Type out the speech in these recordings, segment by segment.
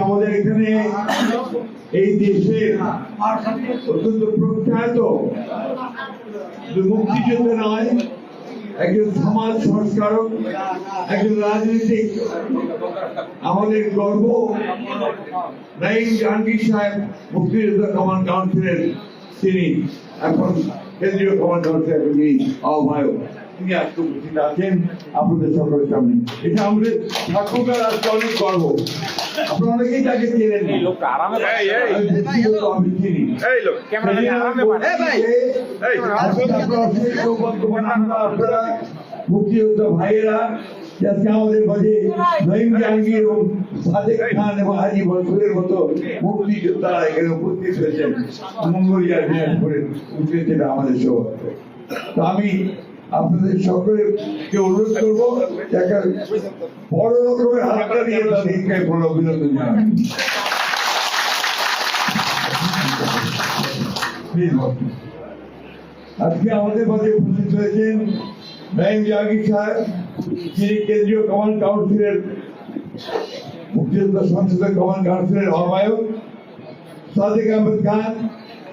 আমাদের এখানে এই দেশে অত্যন্ত প্রখ্যাত মুক্তিযোদ্ধা নয় একজন সমাজ সংস্কারক একজন রাজনীতিক আমাদের গর্ব নাইম জাহাঙ্গীর সাহেব মুক্তিযোদ্ধা কমান্ড কাউন্সিলের তিনি এখন কেন্দ্রীয় কমান্ড কাউন্সিলের তিনি আহ্বায়ক। তিনি আজকে উপস্থিত আছেন আপনাদের সকলের সামনে। এটা আমাদের ঠাকুরদার আজকে অনেক গর্ব। আপনারা অনেকেই তাকে চেনেন। আমি চিনি। মুক্তিযোদ্ধা ভাইয়েরা আজকে আমাদের মাঝে নঈম জাহাঙ্গীর এবং সাদেক খান এবং হাজি মনসুরের মতো মুক্তিযোদ্ধারা এখানে উপস্থিত হয়েছেন। মঙ্গলিয়ার দিনাজপুরের উপস্থিত আমাদের সৌভাগ্য। তো আমি আপনাদের সকলকে অনুরোধ করব, একটা বড় রকমের হাতটা দিয়ে তাদেরকে বড় অভিনন্দন বসুন। আজকে আমাদের মাঝে উপস্থিত হয়েছেন নাইম জাহাঙ্গীর সাহেব যিনি কেন্দ্রীয় কমান্ড কাউন্সিলের মুক্তিযোদ্ধা সংসদের কমান্ড কাউন্সিলের আহ্বায়ক, সাদিক আহমেদ খান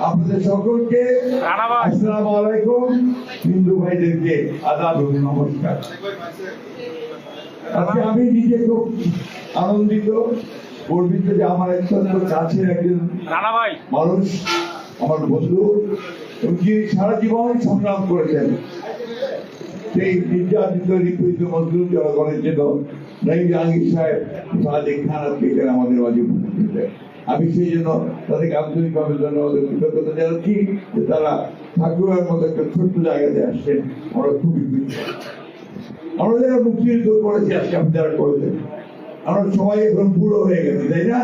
আপনাদের সকলকে। আসসালামু আলাইকুম হিন্দু ভাইদেরকে আদাব নমস্কার আজকে আমি নিজে খুব আনন্দিত গর্বিত যে আমার অত্যন্ত কাছের একজন মানুষ আমার বন্ধু যিনি সারা জীবন সংগ্রাম করেছেন সেই নির্যাতিত নিপীড়িত মজলুম জনগণের জন্য নাই জাহাঙ্গীর সাহেব সাদেক খান আজকে আমাদের মাঝে উপস্থিত। আমি সেই জন্য তাদেরকে আন্তরিকভাবে ধন্যবাদ কৃতজ্ঞতা জানাচ্ছি যে তারা ঠাকুরের মতো একটা ছোট্ট জায়গাতে আসছেন। আমরা খুবই খুশি। আমরা যারা মুক্তিযুদ্ধ করেছি, আজকে আপনি যারা করেছেন, আমরা সবাই এখন বুড়ো হয়ে গেছি, তাই না?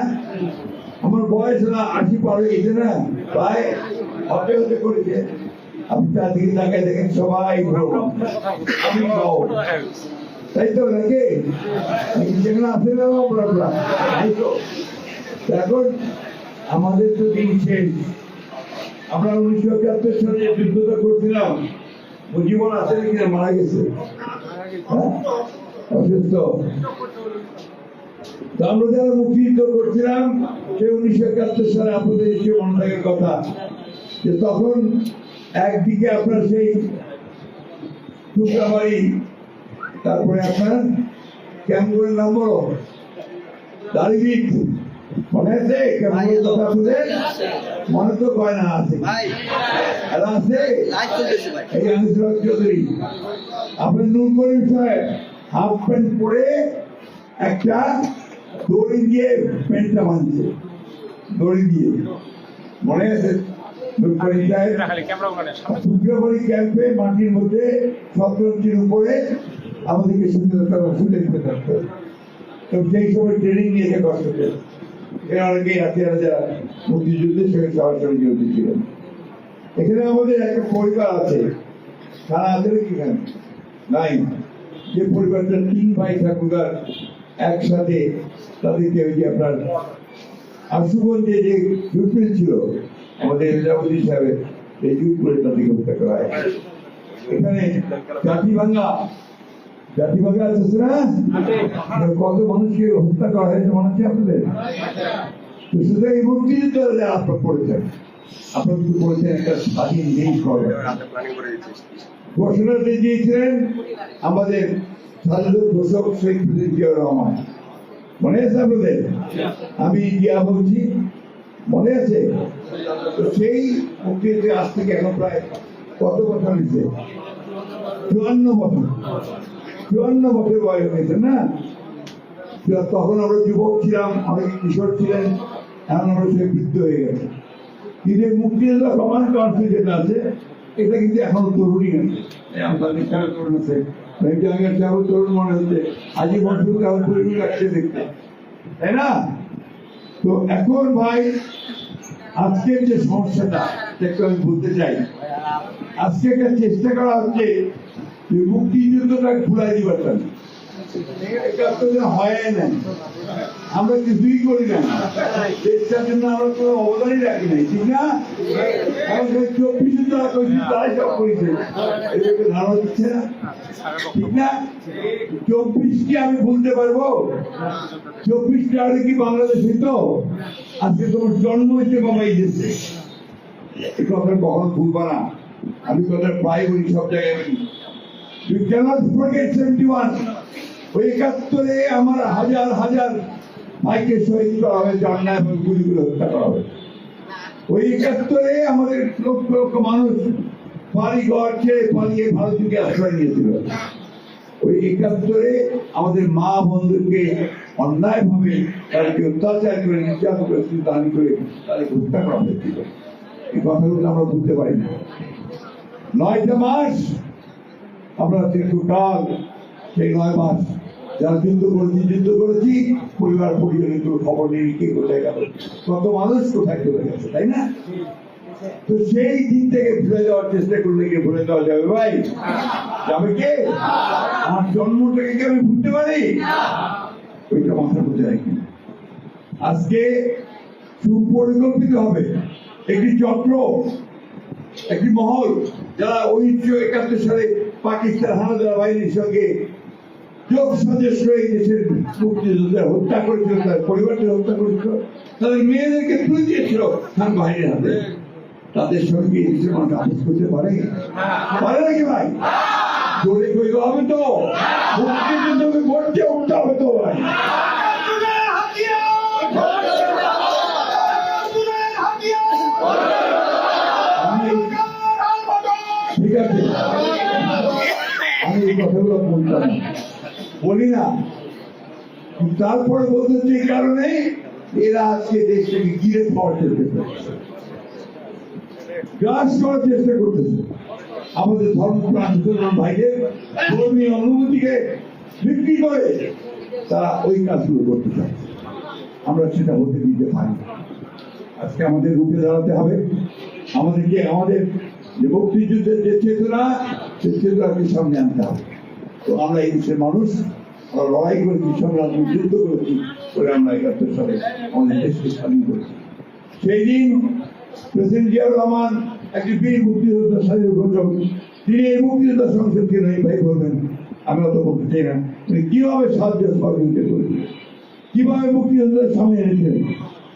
আমার বয়স না আশি পার হয়ে গেছে না, প্রায় হতে হতে করেছে। আপনি চারদিকে তাকায় দেখেন, সবাই আমি তাই তো নাকি? যেখানে আসে না আমরা তাই তো তো। আমাদের তো দিন আমরা উনিশশো একাত্তর সালে যুদ্ধটা করছিলাম জীবন আছে কিনা মারা গেছে। হ্যাঁ? অসুস্থ। আমরা যারা মুক্তিযুদ্ধ করছিলাম উনিশশো একাত্তর সালে আপনাদের যে কথা, যে তখন একদিকে আপনার সেই টুকরাবাড়ি, তারপরে আপনার ক্যাম্পের নাম বলো মনে আছে? ক্যাম্পের কথা আপনাদের মনে তো কয় আছে। আছে? লাইভ চলতেছে ভাই। এই আনিসুল চৌধুরী। আপনার নূর করিম সাহেব হাফ প্যান্ট পরে একটা দড়ি দিয়ে প্যান্টটা বাঁধছে। দড়ি দিয়ে। মনে আছে? নূর করিম সাহেব এরা খালি ক্যামেরা ওখানে সামনে। শুক্রবারই ক্যাম্পে মাটির মধ্যে শতরঞ্চির উপরে আমাদেরকে সুন্দর ফুলে দিতে থাকতো এবং সেই সময় ট্রেনিং নিয়েছে কষ্ট এরা অনেকেই তিন ভাই ঠাকুরগার একসাথে তাদেরকে ওই যে আপনার আশুগঞ্জে যে জুটমিল ছিল, আমাদের এলাহাবাদী সাহেবের সেই জুটপুরে তাদেরকে হত্যা করা হয়। এখানে জাতিভাঙ্গা আছে কত মানুষকে হত্যা করা হয়েছে মনে হচ্ছে আপনাদের? শুধু এই মুক্তিযুদ্ধ আপনার পড়েছেন। আপনার কিন্তু বলেছেন একটা স্বাধীন দেশ করবেন ঘোষণা দিয়ে দিয়েছিলেন আমাদের ঘোষক শেখ রহমান। মনে আছে আপনাদের? আমি বলছি মনে আছে? তো সেই মুক্তিযুদ্ধ আজ থেকে এখন প্রায় কত বছর হয়েছে? চুয়ান্ন বছর। হয়েছে, না? তখন আমরা যুবক ছিলাম কিশোর ছিলেন, এখন আমরা সেই বৃদ্ধ হয়ে গেছে। কিন্তু মুক্তিযোদ্ধা সমান আছে, এটা কিন্তু এখন তরুণী আছে। তরুণ আছে? তরুণ মনে হচ্ছে, আজই বছর কাল পরিবার লাগছে দেখতে। তাই না? তো এখন ভাই, আজকের যে সমস্যাটা আমি বলতে চাই। আজকে একটা চেষ্টা করা হচ্ছে দিবার জন্য চব্বিশে চব্বিশ আমি ভুলতে পারব? চব্বিশটা আগে কি বাংলাদেশ হইতো? আজকে তোমার জন্ম হইতে কমাই দিচ্ছে কখনো ভুলবা না। আমি কথা প্রায় বলি, সব জায়গায় You cannot forget 71. ওই একাত্তরে আমাদের মা বন্ধুকে অন্যায় ভাবে তাদেরকে অত্যাচার করে, নির্যাতন করে দান করে তাদেরকে হত্যা করা হয়েছিল। এই কথাগুলো আমরা বুঝতে পারি না। নয়টা মাস আমরা দীর্ঘকাল সেই নয় মাস যারা যুদ্ধ করেছি যুদ্ধ করেছি, পরিবার, পরিজনের কোনো খবর নেই, কে কোথায় গেল, কত মানুষ কোথায় চলে গেছে, তাই না? তো সেই দিন থেকে ভুলে যাওয়ার চেষ্টা করলে কি ভুলে যাওয়া যাবে ভাই। যাবে কে? আমার জন্মটাকে কি আমি ভুলতে পারি? ওইটা মাথার মধ্যে রাখি। আজকে সুপরিকল্পিত হবে। একটি চক্র, একটি মহল, যারা উনিশশো একাত্তর সালে পাকিস্তান হানাদার বাহিনীর সঙ্গে যোগ সদস্য হয়ে দেশের মুক্তিযোদ্ধা হত্যা করেছিল, তার পরিবারকে হত্যা করেছিল, তাদের মেয়েদেরকে তুলে দিয়েছিল খান বাহিনীর হাতে। তাদের সঙ্গে এসে মানুষ আপোষ করতে পারে পারে নাকি ভাই? জোরে কইতে হবে তো। মুক্তিযুদ্ধকে গড়তে উঠতে হবে তো তারপরে বলতেছি এই কারণে এরা আজকে দেশটাকে গিরে খাওয়ার চেষ্টা করছে করতেছে। আমাদের ধর্মপ্রাণ মুসলমান ভাইদের ধর্মীয় অনুভূতিকে বিক্রি করে তারা ওই কাজগুলো করতে চাচ্ছে আমরা সেটা হতে দিতে পারি আজকে আমাদের রূপে দাঁড়াতে হবে। আমাদেরকে, আমাদের যে মুক্তিযুদ্ধের যে চেতনা সে চেতনাকে সামনে আনতে হবে। তো আমরা এই দেশের মানুষ আমরা লড়াই করেছি সংগ্রাম যুদ্ধ করেছি করে আমরা একাত্তর সালে আমাদের দেশকে স্বাধীন করেছি। সেই দিন প্রেসিডেন্ট জিয়াউর রহমান একটি বীর মুক্তিযোদ্ধা স্বাধীন ঘোষক তিনি এই মুক্তিযোদ্ধা সংসদকে ভাই বলবেন, আমি অত বলতে চাই না। তিনি কীভাবে সাহায্য সহযোগিতা করেছিলেন? কীভাবে মুক্তিযোদ্ধার সামনে এনেছিলেন?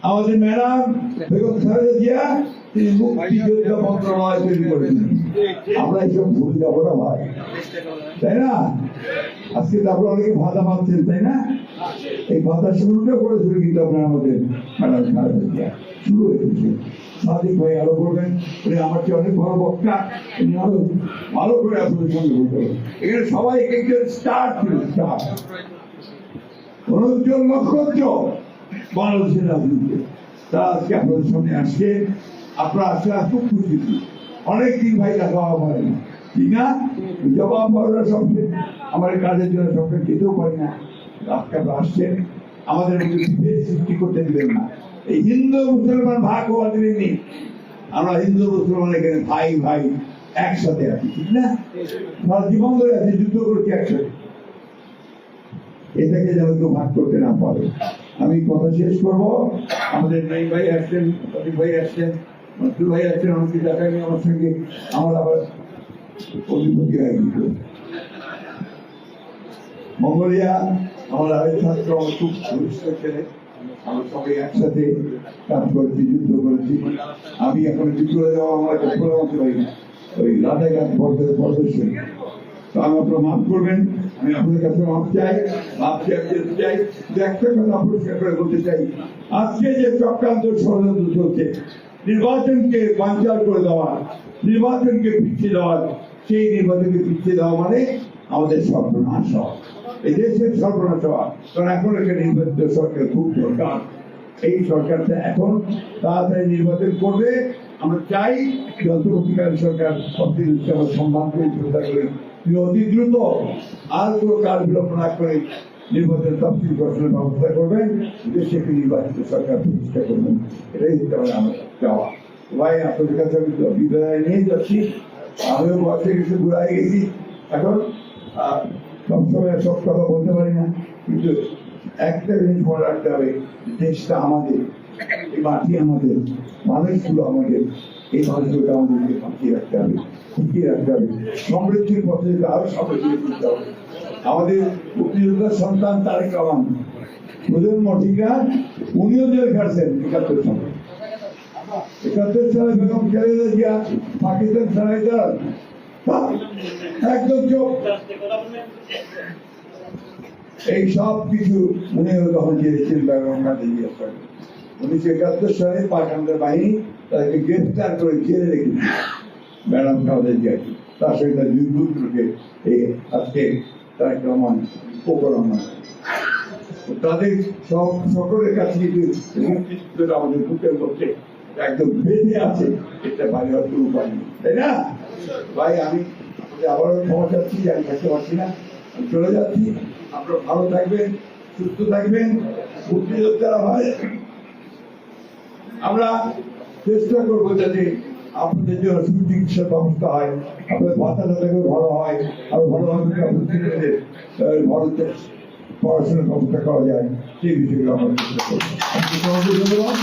আমাদের ম্যাডাম বেগম খালেদা জিয়া, তিনি মুক্তিযোদ্ধা মন্ত্রণালয় তৈরি করেছিলেন। আমরা এইসব ভুলে যাব না, ভাই। তাই না? আজকে তো আপনারা অনেকে ভাতা পাচ্ছেন তাই না? এই ভাতা শুরুটা করেছিল কিন্তু আপনার আমাদের ম্যাডাম শুরু হয়েছে। সাদিক ভাই আরও বলবেন আমার চেয়ে অনেক বড় বক্তা, উনি আরও ভালো করে আপনাদের সঙ্গে বলতে এখানে সবাই এক একজন স্টার ছিল অনুজ্জ্বল নক্ষত্র, বাংলাদেশের আজকে আপনাদের সামনে আসছে। আপনারা আসলে খুব খুশি। অনেক দিন ভাই দেখা হওয়া পারে না ঠিক না? জবাব সঙ্গে। কাজের জন্য সঙ্গে যেতেও পারি না। আপনারা আসছেন আমাদের সৃষ্টি করতে দিবেন না। এই হিন্দু মুসলমান ভাগ হওয়া দিবেন আমরা হিন্দু মুসলমান এখানে ভাই ভাই একসাথে আছি, ঠিক না? সারা জীবন ধরে আছি, যুদ্ধ করছি একসাথে। এটাকে যেন কেউ ভাগ করতে না পারে। আমি কথা শেষ করব। আমাদের ভাই আসছেন ভাই আসছেন ভাই আসছেন নিয়ে আমার সঙ্গে। আমার আবার মঙ্গলিয়া, আমার ছাত্র, আমার খুব ঘনিষ্ঠ ছেলে। আমরা সবাই একসাথে কাজ করেছি, যুদ্ধ করেছি। আমি এখন যাওয়া আমার ওই মাফ করবেন, আমি আপনাদের কাছে মাফ চাই মাফ চাই যেতে চাই। একটা কথা পরিষ্কার করে বলতে চাই, আজকে যে চক্রান্ত ষড়যন্ত্র চলছে নির্বাচনকে বাঞ্চাল করে দেওয়া, নির্বাচনকে পিছিয়ে দেওয়া, সেই নির্বাচনকে পিছিয়ে দেওয়া মানে আমাদের সর্বনাশ হওয়া। এই দেশের সর্বনাশ হওয়া। কারণ এখন একটা নির্বাচিত সরকার খুব দরকার। এই সরকারটা এখন তাড়াতাড়ি নির্বাচন করবে। আমরা চাই যে অন্তর্বর্তীকালীন সরকার আমরা সম্মান করে শ্রদ্ধা করে তিনি অতি দ্রুত আর কোনো কাজ বিলম্ব না করে নির্বাচন তফসিল ঘোষণার ব্যবস্থা করবেন দেশে নির্বাচিত সরকার প্রতিষ্ঠা করবেন এটাই হচ্ছে আমার আমার চাওয়া। ভাই, আপনাদের কাছে আমি বিদায় নিয়ে যাচ্ছি। আমিও বয়সে কিছু ঘুরাই গেছি। এখন সবসময় সব কথা বলতে পারি না, কিন্তু একটা জিনিস মনে রাখতে হবে, দেশটা আমাদের, এই মাটি আমাদের মানুষগুলো আমাদের, এই মানুষগুলোকে আমাদেরকে বাঁচিয়ে রাখতে হবে টিকিয়ে রাখতে হবে। সমৃদ্ধির পথে আরও সমৃদ্ধি করতে হবে আমাদের মুক্তিযোদ্ধার সন্তান তারেক রহমান প্রজন্ম ঠিক উনিও জেল খাটছেন একাত্তর সালে। একাত্তর সালে বেগম খালেদা জিয়া পাকিস্তান ছাড়াই একদম চোখ। এই সব কিছু উনিও তখন জেলেছেন বেগম খালেদা জিয়া উনিশশো একাত্তর সালে পাঠানদের বাহিনী তাদেরকে গ্রেফতার করে জেলে রেখেছিল ম্যাডাম খালেদা জিয়াকে। তার সঙ্গে তার দুর্বৃত্তকে এই আজকে তাদের সব সকলের কাছে আমাদের বুকের মধ্যে একদম আছে, এটা হয়তো উপায় নেই। তাই না? ভাই, আমি আবারও ক্ষমা চাচ্ছি, আমি পারছি না। আমি চলে যাচ্ছি। আপনারা ভালো থাকবেন, সুস্থ থাকবেন। মুক্তিযোদ্ধারা ভাই, আমরা চেষ্টা করব যাতে আপনাদের জন্য সুচিকিৎসা ব্যবস্থা হয়। আপনাদের বাচ্চাটা করে ভালো হয়, আরও ভালোভাবে আপনাদের ভারতের পড়াশোনার ব্যবস্থা করা যায়। সেই বিষয়গুলো আমাদের ধন্যবাদ।